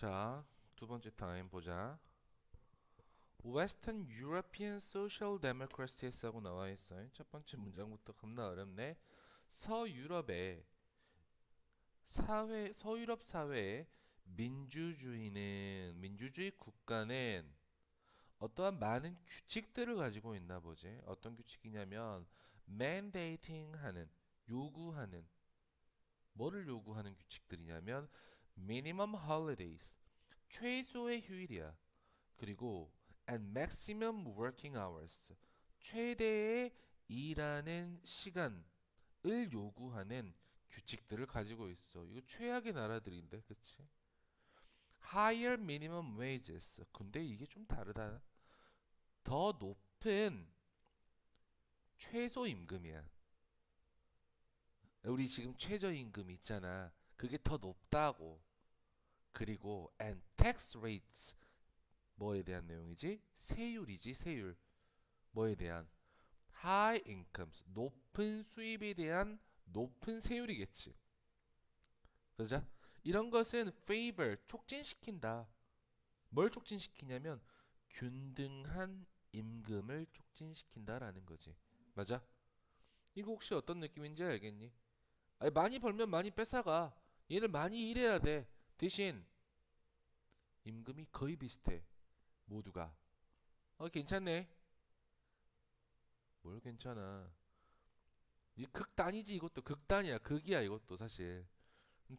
자, 두 번째 타임 보자. Western European Social Democracies라고 나와 있어요. 첫 번째 문장부터 겁나 어렵네. 서유럽의 사회 서유럽 사회의 민주주의는 민주주의 국가는 어떠한 많은 규칙들을 가지고 있나 보지. 어떤 규칙이냐면 mandating 하는 요구하는 뭐를 요구하는 규칙들이냐면 minimum holidays 최소의 휴일이야. 그리고 and maximum working hours 최대의 일하는 시간을 요구하는 규칙들을 가지고 있어. 이거 최악의 나라들인데, 그치? higher minimum wages. 근데 이게 좀 다르다. 더 높은 최소 임금이야. 우리 지금 최저 임금 있잖아. 그게 더 높다고. 그리고 and tax rates 뭐에 대한 내용이지? 세율이지, 세율. 뭐에 대한 high incomes 높은 수입에 대한 높은 세율이겠지. 그죠? 이런 것은 favor 촉진시킨다. 뭘 촉진시키냐면 균등한 임금을 촉진시킨다라는 거지. 맞아? 이거 혹시 어떤 느낌인지 알겠니? 아니, 많이 벌면 많이 뺏어가. 얘를 많이 일해야 돼. 대신 임금이 거의 비슷해. 모두가. 어, 괜찮네. 뭘 괜찮아. 이 극단이지 이것도 극단이야. 극이야 이것도 사실.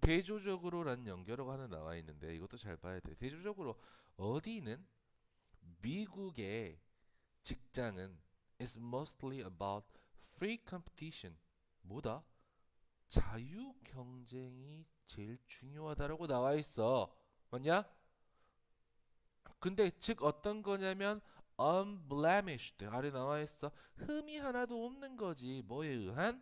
대조적으로라는 연결어가 하나 나와 있는데 이것도 잘 봐야 돼. 대조적으로 어디는 미국의 직장은 is mostly about free competition. 뭐다? 자유 경쟁이 제일 중요하다라고 나와 있어. 맞냐? 근데 즉 어떤 거냐면 unblemished 아래 나와 있어. 흠이 하나도 없는 거지. 뭐에 의한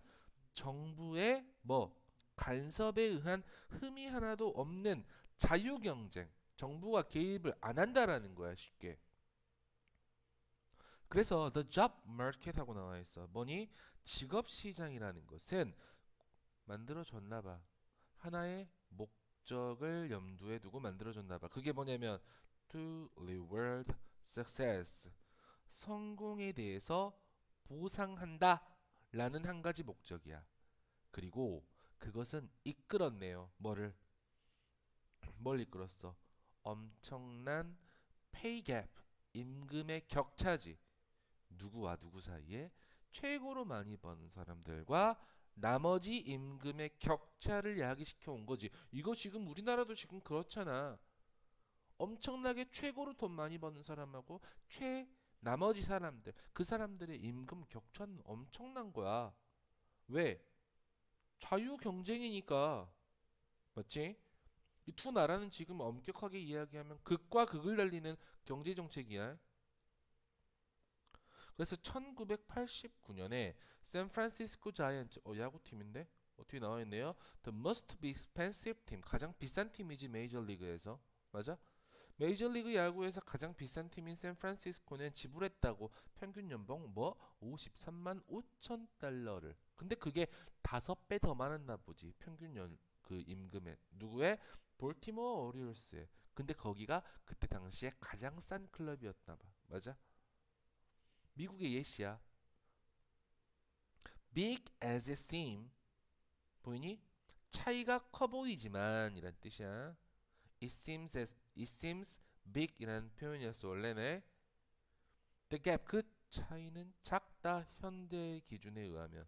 정부의 뭐 간섭에 의한 흠이 하나도 없는 자유 경쟁. 정부가 개입을 안 한다라는 거야, 쉽게. 그래서 the job market 하고 나와 있어. 뭐니? 직업 시장이라는 것은 만들어졌나 봐. 하나의 목적을 염두에 두고 만들어졌나 봐. 그게 뭐냐면 to reward success. 성공에 대해서 보상한다. 라는 한 가지 목적이야. 그리고 그것은 이끌었네요. 뭐를? 뭘 이끌었어? 엄청난 pay gap. 임금의 격차지. 누구와 누구 사이에 최고로 많이 버는 사람들과 나머지 임금의 격차를 야기시켜 온 거지. 이거 지금 우리나라도 지금 그렇잖아. 엄청나게 최고로 돈 많이 버는 사람하고 최 나머지 사람들 그 사람들의 임금 격차는 엄청난 거야. 왜? 자유 경쟁이니까. 맞지? 이 두 나라는 지금 엄격하게 이야기하면 극과 극을 날리는 경제 정책이야. 그래서 1989년에 샌프란시스코 자이언츠 어 야구팀인데 어떻게 나와 있네요. The most expensive team 가장 비싼 팀이지 메이저 리그에서 맞아? 메이저리그 야구에서 가장 비싼 팀인 샌프란시스코는 지불했다고 평균 연봉 뭐 53만 5천 달러를. 근데 그게 다섯 배 더 많았나 보지. 평균 연 그 임금에 누구의 볼티모어 오리올스에. 근데 거기가 그때 당시에 가장 싼 클럽이었나 봐. 맞아? 미국의 예시야. Big as it seem 보이니? 차이가 커 보이지만 이란 뜻이야. It seems as it seems big 이라는 표현이었어 원래는. The gap 그 차이는 작다 현대 기준에 의하면.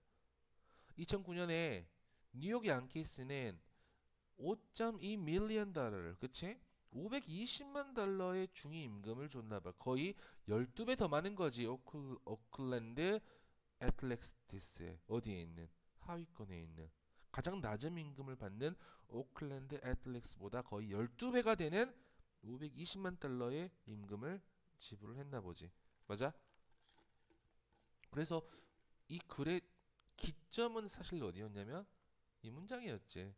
2009년에 뉴욕 양키스는 5.2 밀리언 달러를 그치? 520만 달러의 중위 임금을 줬나 봐. 거의 12배 더 많은 거지. 오클, 오클랜드 애틀렉티스에 어디에 있는 하위권에 있는 가장 낮은 임금을 받는 오클랜드 애틀렉스보다 거의 12배가 되는 520만 달러의 임금을 지불을 했나 보지. 맞아? 그래서 이 글의 기점은 사실 어디였냐면 이 문장이었지.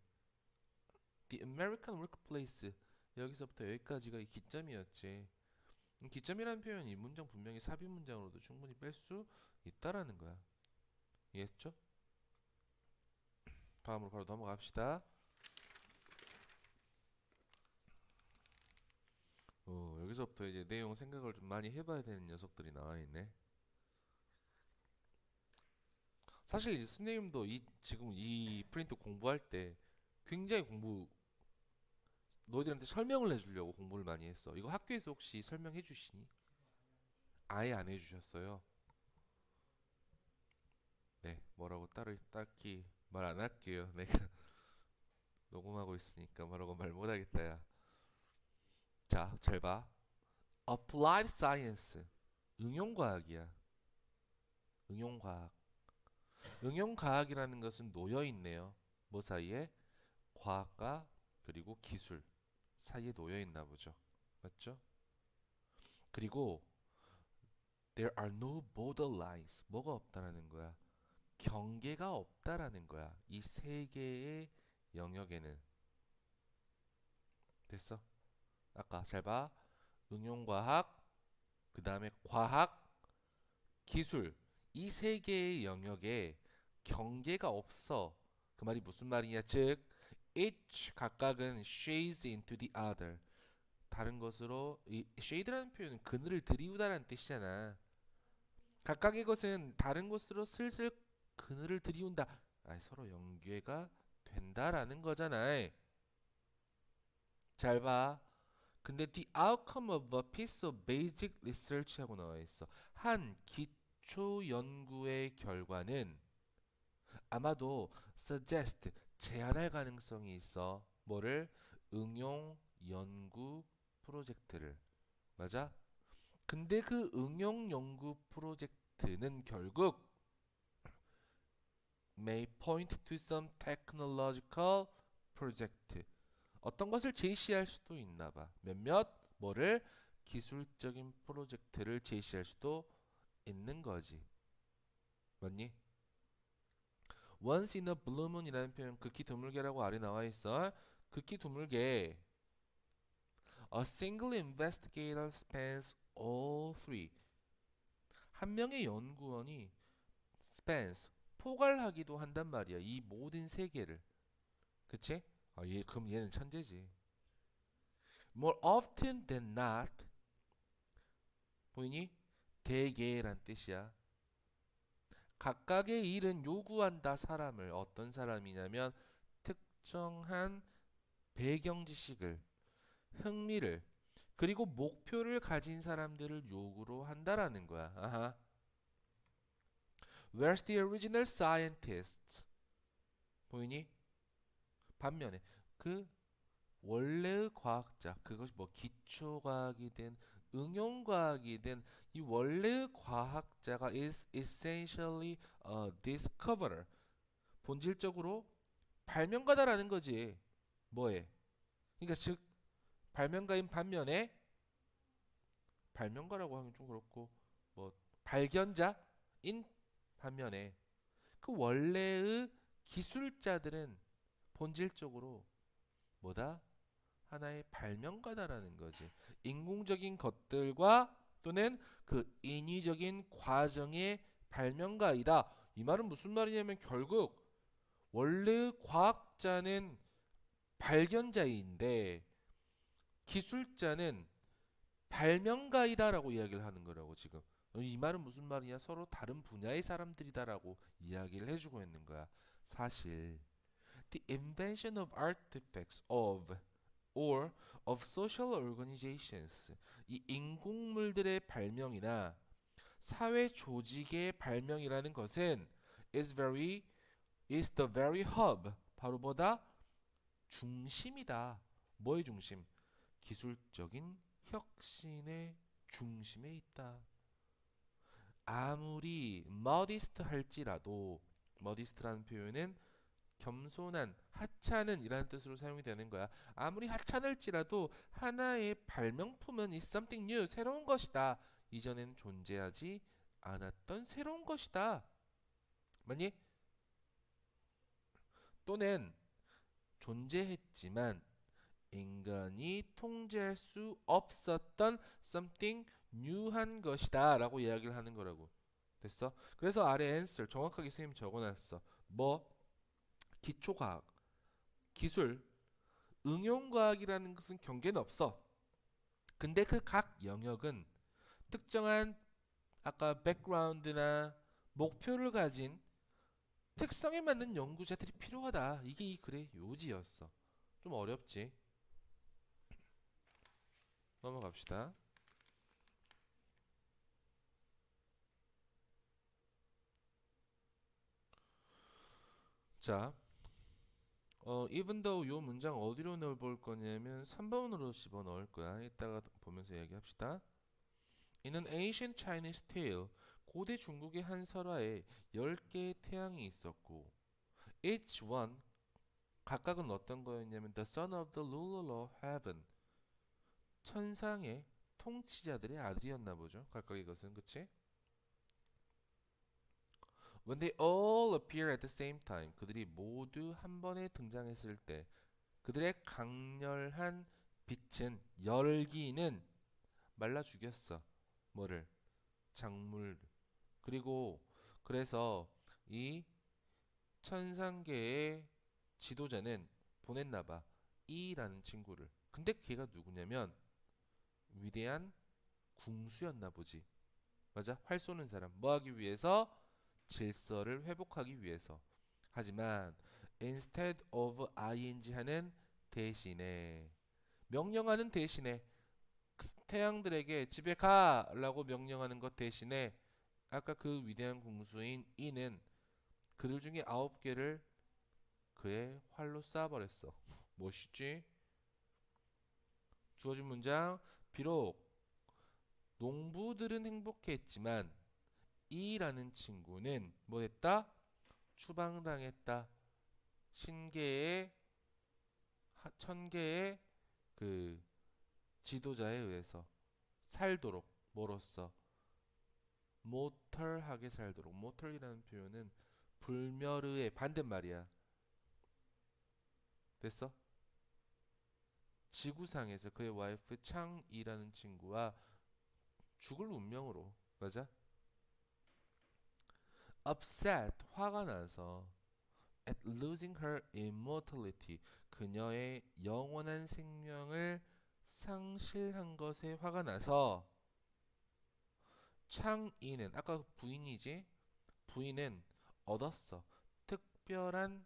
The American Workplace 여기서부터 여기까지가 이 기점이었지. 음, 기점이라는 표현이 이 문장 분명히 삽입 문장으로도 충분히 뺄 수 있다라는 거야. 이해했죠? 다음으로 바로 넘어갑시다. 여기서부터 이제 내용 생각을 좀 많이 해봐야 되는 녀석들이 나와 있네. 사실 이 스님도 이 지금 이 프린트 공부할 때 굉장히 공부 너희들한테 설명을 해주려고 공부를 많이 했어. 이거 학교에서 혹시 설명해 주시니? 아예 안 해주셨어요. 네, 뭐라고 따로 딱히 말 안 할게요. 내가 녹음하고 있으니까 뭐라고 말 못하겠다 야. 자, 잘 봐. Applied Science 응용과학이야. 응용과학. 응용과학이라는 것은 놓여 있네요. 뭐 사이에? 과학과 그리고 기술 사이에 놓여 있나 보죠. 맞죠? 그리고 there are no borderlines. 뭐가 없다라는 거야? 경계가 없다라는 거야. 이 세 개의 영역에는 됐어? 아까 잘 봐. 응용과학, 그 다음에 과학, 기술 이 세 개의 영역에 경계가 없어. 그 말이 무슨 말이냐? 즉 each 각각은 shades into the other. 다른 것으로 이 shade라는 표현은 그늘을 들이우다라는 뜻이잖아. 각각의 것은 다른 것으로 슬슬 그늘을 들이운다. 아, 서로 연계가 된다라는 거잖아. 잘 봐. 근데 the outcome of a piece of basic research 하고 나와 있어. 한 기초 연구의 결과는 아마도 suggest 제안할 가능성이 있어. 뭐를 응용 연구 프로젝트를 맞아? 근데 그 응용 연구 프로젝트는 결국 may point to some technological project 어떤 것을 제시할 수도 있나 봐. 몇몇 뭐를 기술적인 프로젝트를 제시할 수도 있는 거지. 맞니? Once in a blue moon이라는 표현 극히 드물게라고 아래 나와 있어. 극히 드물게. A single investigator spans all three. 한 명의 연구원이 spans 포괄하기도 한단 말이야. 이 모든 세 개를. 그치? 아, 얘 그럼 얘는 천재지. More often than not. 보이니? 대개란 뜻이야. 각각의 일은 요구한다 사람을 어떤 사람이냐면 특정한 배경 지식을 흥미를 그리고 목표를 가진 사람들을 요구로 한다라는 거야. 아하. Where's the original scientists? 보이니? 반면에 그 원래의 과학자 그것이 뭐 기초과학이든 응용과학이든 이 원래의 과학자가 is essentially a discoverer. 본질적으로 발명가다라는 거지. 뭐에? 그러니까 즉 발명가인 반면에 발명가라고 하긴 좀 그렇고 뭐 발견자인 반면에 그 원래의 기술자들은 본질적으로 뭐다? 하나의 발명가다라는 거지. 인공적인 것들과 또는 그 인위적인 과정의 발명가이다. 이 말은 무슨 말이냐면 결국 원래 과학자는 발견자인데 기술자는 발명가이다라고 이야기를 하는 거라고 지금. 이 말은 무슨 말이냐? 서로 다른 분야의 사람들이다라고 이야기를 해주고 있는 거야. 사실 the invention of artifacts of or of social organizations. 이 인공물들의 발명이나 사회 조직의 발명이라는 것은 is very is the very hub. 바로 뭐다? 중심이다. 뭐의 중심? 기술적인 혁신의 중심에 있다. 아무리 modest 할지라도 modest라는 표현은 겸손한 하찮은 이라는 뜻으로 사용이 되는 거야. 아무리 하찮을지라도 하나의 발명품은 is something new 새로운 것이다. 이전엔 존재하지 않았던 새로운 것이다. 맞니? 또는 존재했지만 인간이 통제할 수 없었던 something new한 것이다 라고 이야기를 하는 거라고 됐어? 그래서 아래 answer 정확하게 선생님 적어놨어 뭐 기초과학, 기술, 응용과학이라는 것은 경계는 없어. 근데 그 각 영역은 특정한 아까 백그라운드나 목표를 가진 특성에 맞는 연구자들이 필요하다. 이게 이 글의 요지였어. 좀 어렵지? 넘어갑시다. 자, 어, even though 요 문장 어디로 넣어볼 거냐면 3번으로 집어 넣을 거야. 이따가 보면서 얘기합시다. 이는 ancient Chinese tale, 고대 중국의 한 설화에 10개의 태양이 있었고 each one, 각각은 어떤 거였냐면 the son of the ruler of heaven, 천상의 통치자들의 아들이었나 보죠. 각각의 것은 그치? When they all appear at the same time, 그들이 모두 한 번에 등장했을 때 그들의 강렬한 빛은 열기는 말라 죽였어. 뭐를? 작물. 그리고 그래서 이 천상계의 지도자는 보냈나 봐. 이라는 친구를. 근데 걔가 누구냐면 위대한 궁수였나 보지. 맞아? 활 쏘는 사람. 뭐 하기 위해서? 질서를 회복하기 위해서. 하지만 instead of ing 하는 대신에 명령하는 대신에 태양들에게 집에 가라고 명령하는 것 대신에 아까 그 위대한 궁수인 이는 그들 중에 아홉 개를 그의 활로 쏴버렸어. 멋있지? 주어진 문장 비록 농부들은 행복했지만 이라는 친구는 뭐했다? 추방당했다. 신계의 하- 천계의 그 지도자에 의해서 살도록 뭐로써 모털하게 살도록 모털이라는 표현은 불멸의 반대말이야. 됐어? 지구상에서 그의 와이프 창이라는 친구와 죽을 운명으로 맞아? Upset 화가 나서 at losing her immortality 그녀의 영원한 생명을 상실한 것에 화가 나서 창이는 아까 그 부인이지? 부인은 얻었어. 특별한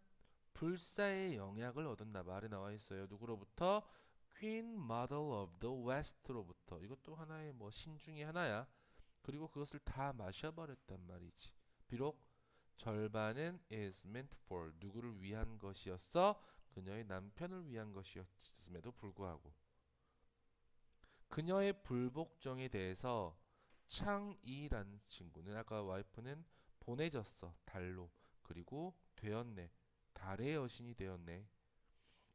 불사의 영향을 얻었나 봐. 아래 나와 있어요. 누구로부터? Queen Mother of the West로부터. 이것도 하나의 뭐 신 중에 하나야. 그리고 그것을 다 마셔버렸단 말이지 비록 절반은 is meant for 누구를 위한 것이었어? 그녀의 남편을 위한 것이었음에도 불구하고. 그녀의 불복종에 대해서 창이라는 친구는 아까 와이프는 보내졌어 달로. 그리고 되었네 달의 여신이 되었네.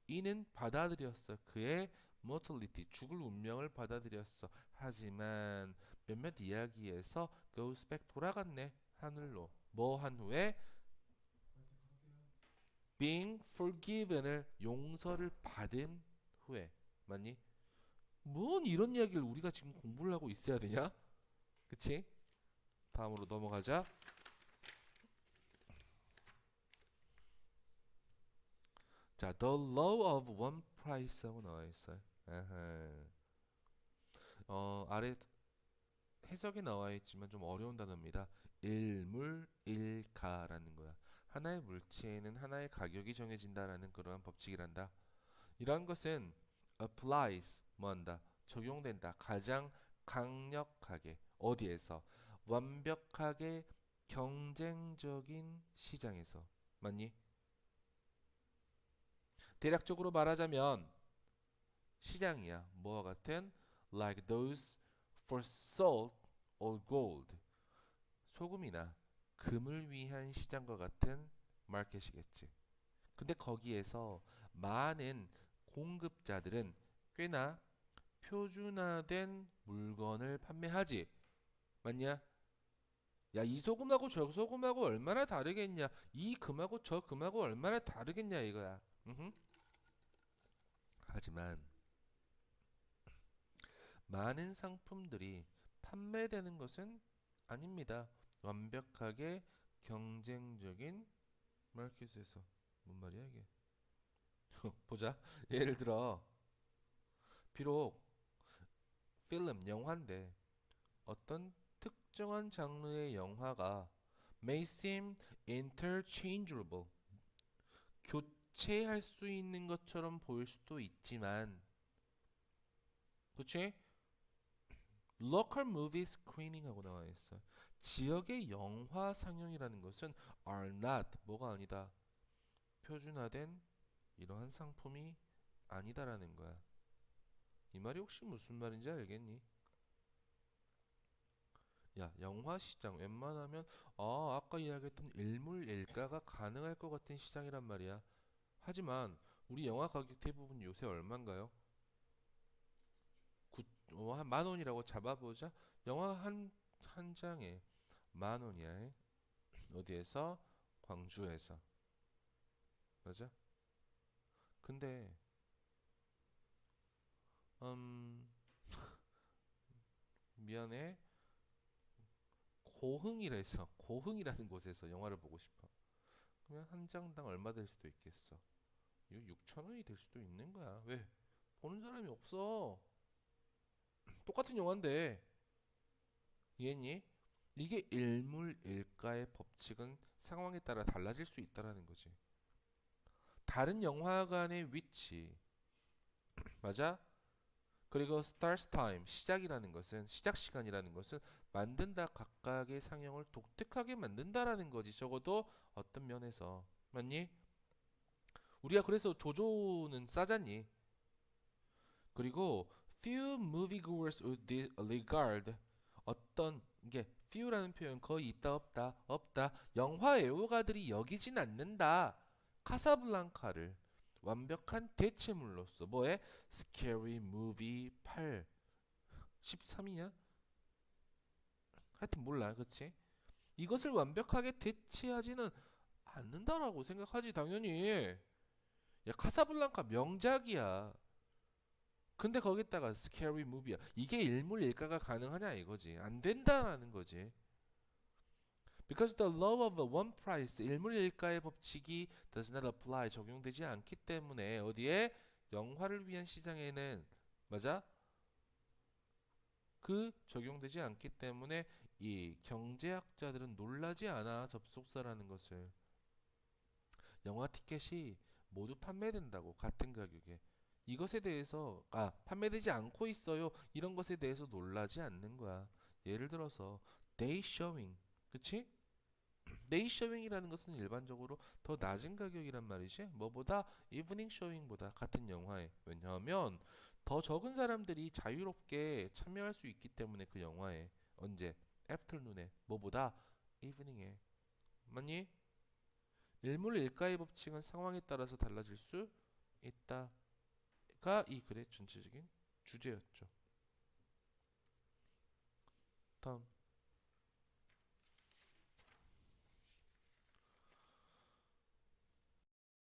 이는 받아들였어 그의 mortality 죽을 운명을 받아들였어. 하지만 몇몇 이야기에서 goes back 돌아갔네 하늘로 뭐 한 후에 being forgiven을 용서를 받은 후에 맞니? 뭔 이런 이야기를 우리가 지금 공부를 하고 있어야 되냐? 그치? 다음으로 넘어가자. 자, The Law of One Price하고 나와 있어요. 어, 아래 해석이 나와 있지만 좀 어려운 단어입니다. 일물일가라는 거야. 하나의 물체에는 하나의 가격이 정해진다라는 그러한 법칙이란다. 이러한 것은 applies 뭐한다 적용된다 가장 강력하게 어디에서 완벽하게 경쟁적인 시장에서 맞니? 대략적으로 말하자면 시장이야 뭐와 같은 like those for salt or gold 소금이나 금을 위한 시장과 같은 마켓이겠지. 근데 거기에서 많은 공급자들은 꽤나 표준화된 물건을 판매하지. 맞냐? 야, 이 소금하고 저 소금하고 얼마나 다르겠냐? 이 금하고 저 금하고 얼마나 다르겠냐 이거야. 음흠. 하지만 많은 상품들이 판매되는 것은 아닙니다. 완벽하게 경쟁적인 마켓에서 뭔 말이야 이게? 보자. 예를 들어 비록 필름 영화인데 어떤 특정한 장르의 영화가 may seem interchangeable 교체할 수 있는 것처럼 보일 수도 있지만 그치? Local movie screening하고 나와 있어. 지역의 영화 상영이라는 것은 are not 뭐가 아니다. 표준화된 이러한 상품이 아니다라는 거야. 이 말이 혹시 무슨 말인지 알겠니? 야, 영화 시장 웬만하면 아, 아까 이야기했던 일물일가가 가능할 것 같은 시장이란 말이야. 하지만 우리 영화 가격 대부분 요새 얼마인가요? 구, 어, 한만 원이라고 잡아보자. 영화 한, 한 장에 만 원이야. 어디에서? 광주에서. 맞아? 근데 음 미안해. 고흥이라서 고흥이라는 곳에서 영화를 보고 싶어. 그러면 한 장당 얼마 될 수도 있겠어. 이거 6천 원이 될 수도 있는 거야. 왜? 보는 사람이 없어. 똑같은 영화인데. 이해했니? 이게 일물일가의 법칙은 상황에 따라 달라질 수 있다라는 거지. 다른 영화관의 위치. 맞아? 그리고 start time 시작이라는 것은 시작 시간이라는 것은 만든다 각각의 상영을 독특하게 만든다라는 거지 적어도 어떤 면에서 맞니? 우리가 그래서 조조는 싸잖니 그리고 few moviegoers would disregard 어떤 이게 few라는 표현 거의 있다 없다 없다. 영화 애호가들이 여기진 않는다. 카사블랑카를 완벽한 대체물로서 뭐에 Scary Movie 8 13이냐? 하여튼 몰라 그치? 이것을 완벽하게 대체하지는 않는다라고 생각하지 당연히. 야 카사블랑카 명작이야 근데 거기다가 Scary Movie야. 이게 일물일가가 가능하냐 이거지. 안 된다라는 거지. Because the law of one price 일물일가의 법칙이 does not apply 적용되지 않기 때문에 어디에? 영화를 위한 시장에는 맞아? 그 적용되지 않기 때문에 이 경제학자들은 놀라지 않아 접속사라는 것을. 영화 티켓이 모두 판매된다고 같은 가격에 이것에 대해서 아 판매되지 않고 있어요 이런 것에 대해서 놀라지 않는 거야 예를 들어서 day showing 그치? 데이 쇼윙이라는 것은 일반적으로 더 낮은 가격이란 말이지. 뭐보다 이브닝 쇼윙보다 같은 영화에. 왜냐하면 더 적은 사람들이 자유롭게 참여할 수 있기 때문에 그 영화에 언제? 애프터눈에 뭐보다 이브닝에. 맞니? 일물 일가의 법칙은 상황에 따라서 달라질 수 있다 가 이 글의 전체적인 주제였죠. 다음